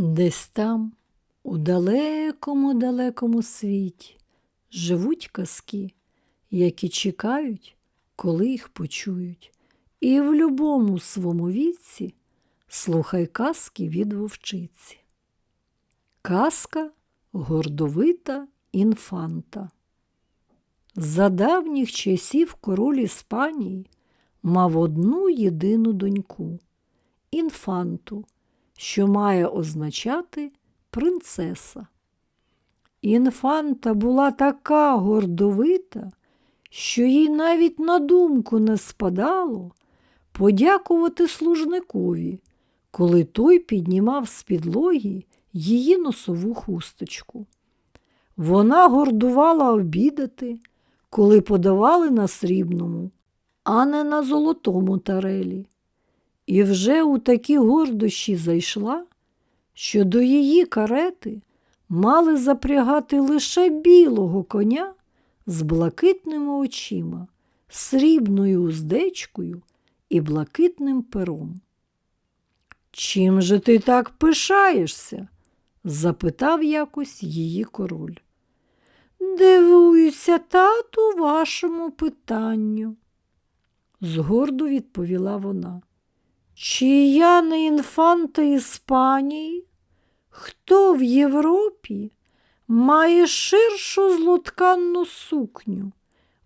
Десь там, у далекому далекому світі, живуть казки, які чекають, коли їх почують. І в любому свому віці слухай казки від вовчиці. Казка гордовита інфанта. За давніх часів король Іспанії мав одну єдину доньку інфанту, що має означати принцеса. Інфанта була така гордовита, що їй навіть на думку не спадало подякувати служникові, коли той піднімав з підлоги її носову хусточку. Вона гордувала обідати, коли подавали на срібному, а не на золотому тарелі. І вже у такі гордощі зайшла, що до її карети мали запрягати лише білого коня з блакитними очима, срібною уздечкою і блакитним пером. Чим же ти так пишаєшся? запитав якось її король. Дивуюся, тату, вашому питанню, згордо відповіла вона. Чи я не інфанта Іспанії? Хто в Європі має ширшу злотканну сукню,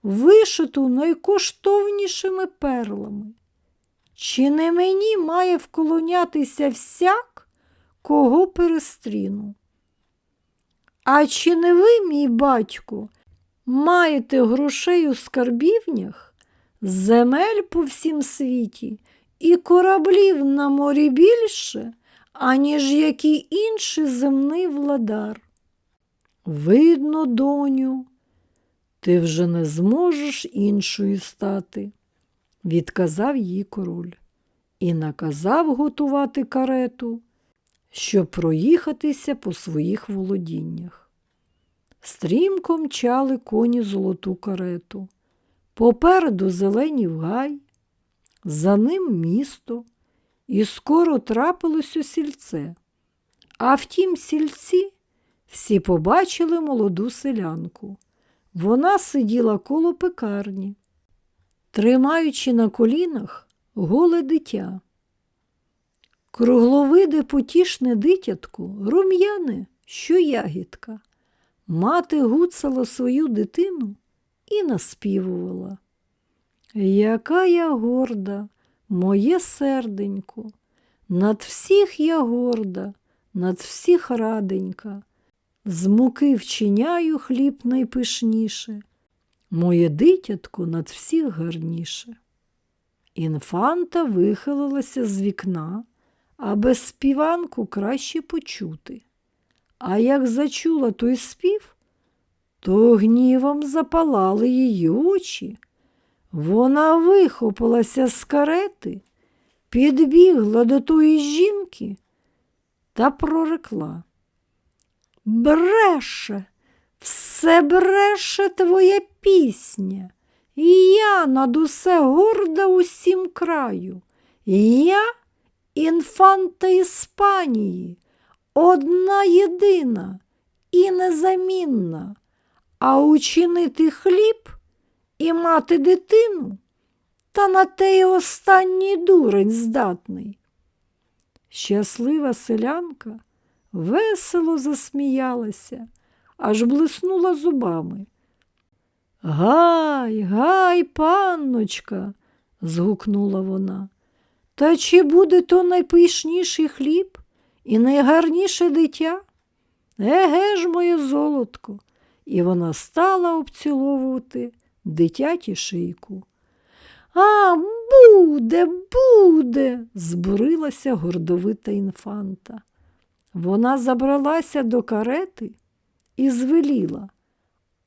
вишиту найкоштовнішими перлами? Чи не мені має вклонятися всяк, кого перестріну? А чи не ви, мій батько, маєте грошей у скарбівнях, земель по всім світі і кораблів на морі більше, аніж який інший земний владар? Видно, доню, ти вже не зможеш іншою стати, відказав їй король і наказав готувати карету щоб проїхатися по своїх володіннях. Стрімко мчали коні золоту карету. Попереду зеленів гай, за ним місто, і скоро трапилось у сільце. А в тім сільці всі побачили молоду селянку. Вона сиділа коло пекарні, тримаючи на колінах голе дитя. Кругловиде потішне дитятко, рум'яне, що ягідка. Мати гуцала свою дитину і наспівувала. Яка я горда, моє серденько, над всіх я горда, над всіх раденька, з муки вчиняю хліб найпишніше, моє дитятко над всіх гарніше. Інфанта вихилилася з вікна аби співанку краще почути. А як зачула той спів, то гнівом запалали її очі. Вона вихопилася з карети, підбігла до тої жінки та прорекла. Бреше, все бреше твоя пісня, і я над усе горда усім краю. Я інфанта Іспанії, одна єдина і незамінна, а учинити хліб і мати дитину, та на те й останній дурень здатний. Щаслива селянка весело засміялася, аж блиснула зубами. Гай, гай, панночка, згукнула вона. Та чи буде то найпишніший хліб і найгарніше дитя? Еге ж, моє золотко, і вона стала обціловувати дитяті шийку. А, буде, буде, збурилася гордовита інфанта. Вона забралася до карети і звеліла,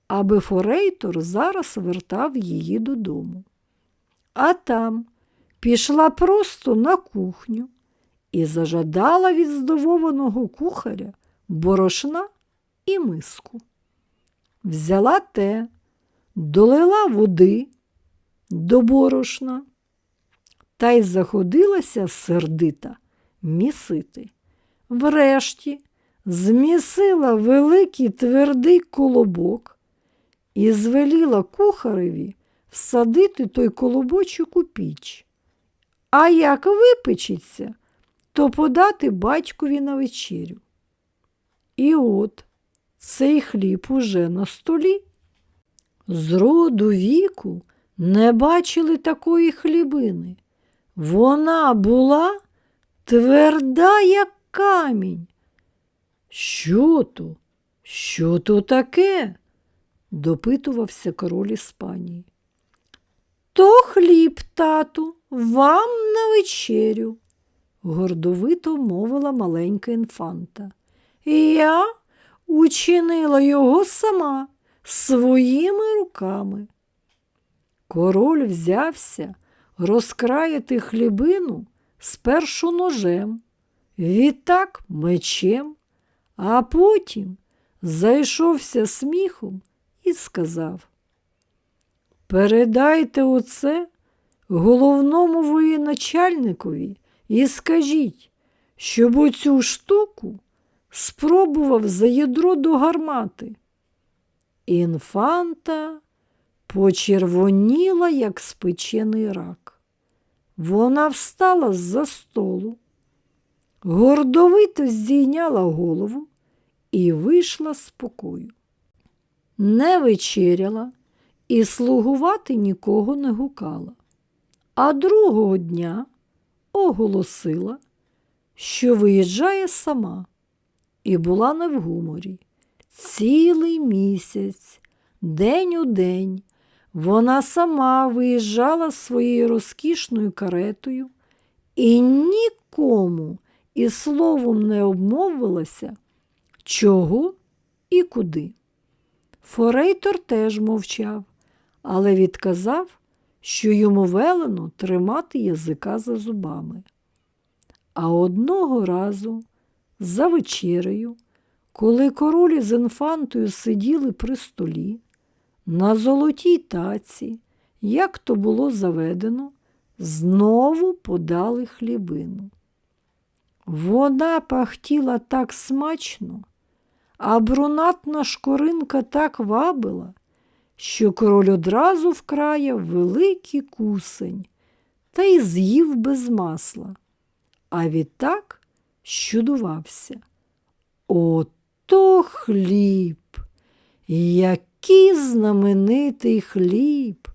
аби форейтор зараз вертав її додому. А там, пішла просто на кухню і зажадала від здивованого кухаря борошна і миску. Взяла те, долила води до борошна та й заходилася сердита місити. врешті змісила великий твердий колобок і звеліла кухареві всадити той колобочок у піч. А як випечеться, то подати батькові на вечерю. І от цей хліб уже на столі. З роду віку не бачили такої хлібини. Вона була тверда, як камінь. Що то? Що то таке? допитувався король Іспанії. То хліб, тату, вам на вечерю, гордовито мовила маленька інфанта. Я учинила його сама своїми руками. Король взявся розкраяти хлібину спершу ножем, відтак мечем, а потім зайшовся сміхом і сказав Передайте оце головному воєначальникові і скажіть, щоб оцю штуку спробував за ядро до гармати. Інфанта почервоніла, як спечений рак. Вона встала з-за столу, гордовито здійняла голову і вийшла з покою. Не вечеряла і слугувати нікого не гукала. А другого дня оголосила, що виїжджає сама і була не в гуморі. Цілий місяць, день у день, вона сама виїжджала своєю розкішною каретою і нікому і словом не обмовилася, чого і куди. Форейтор теж мовчав, але відказав, що йому велено тримати язика за зубами. А одного разу за вечерею, коли королі з інфантою сиділи при столі, на золотій таці, як то було заведено, знову подали хлібину. Вона пахтіла так смачно, а брунатна шкоринка так вабила, що король одразу вкраяв великий кусень та й з'їв без масла, а відтак щудувався. Ото хліб, який знаменитий хліб,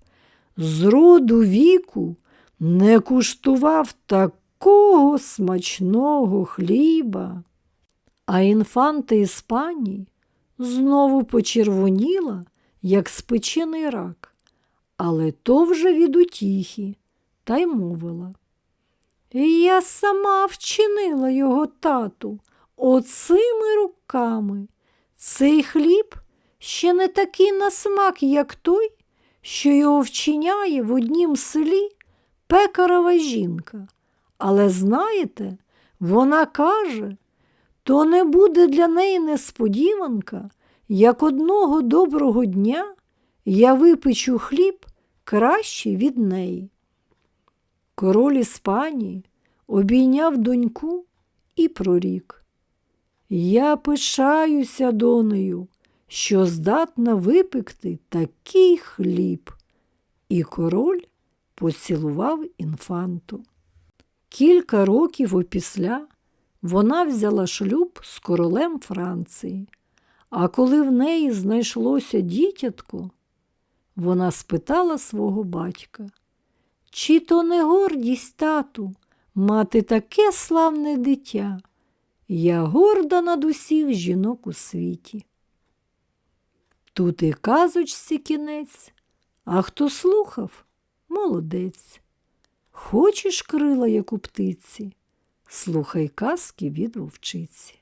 з роду віку не куштував такого смачного хліба. А інфанта Іспанії знову почервоніла, як спечений рак, але то вже від утіхи, та й мовила. Я сама вчинила його тату оцими руками. Цей хліб ще не такий на смак, як той, що його вчиняє в однім селі пекарова жінка. Але знаєте, вона каже, то не буде для неї несподіванка, як одного доброго дня я випечу хліб краще від неї. Король Іспанії обійняв доньку і прорік. Я пишаюся донею, що здатна випекти такий хліб. І король поцілував інфанту. Кілька років опісля вона взяла шлюб з королем Франції, а коли в неї знайшлося дітятко, вона спитала свого батька, чи то не гордість тату мати таке славне дитя? Я горда над усіх жінок у світі. Тут і казочці кінець, а хто слухав молодець. Хочеш крила, як у птиці, слухай казки від вовчиці.